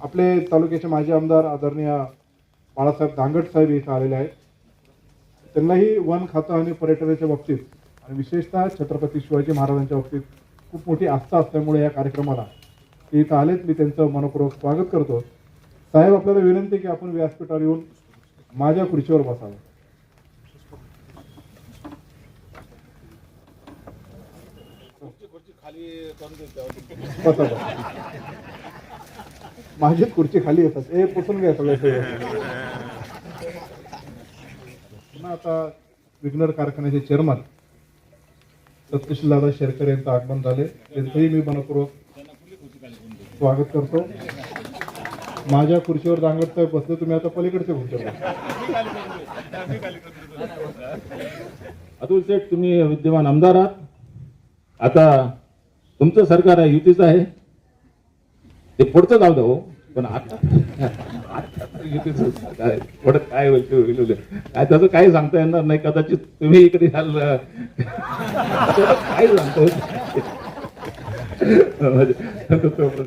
आपले तालुक्याचे माजी आमदार आदरणीय बाळासाहेब दांगट साहेब इथं आलेले आहेत. त्यांनाही वन खातं आणि पर्यटनाच्या बाबतीत आणि विशेषतः छत्रपती शिवाजी महाराजांच्या बाबतीत खूप मोठी आस्था असल्यामुळे या कार्यक्रमाला ते इथं आलेत. मी त्यांचं मनपूर्वक स्वागत करतो. साहेब आपल्याला विनंती की आपण व्यासपीठावर येऊन माझ्या खुर्चीवर बसावं. बसा बसा. माझीच खुर्ची खाली येतात. ए पुसून घ्या सगळं पुन्हा आता विग्नर कारखान्याचे चेअरमन सत्यशील दादा शेरकर यांचं आगमन झाले. त्यांचंही मी मनपूर्वक स्वागत करतो. माझ्या खुर्चीवर दांगट साहेब बसले तुम्ही आता पलीकडच्या खुर्चीवर अतुल सेठ तुम्ही विद्यमान आमदार आहात. आता तुमचं सरकार आहे युतीचं आहे. ते पुढचं जाऊ द्या हो पण आता आता पुढं काय होईल ते होईल काय त्याचं काही सांगता येणार नाही कदाचित तुम्ही इकडे याल. काय सांगतो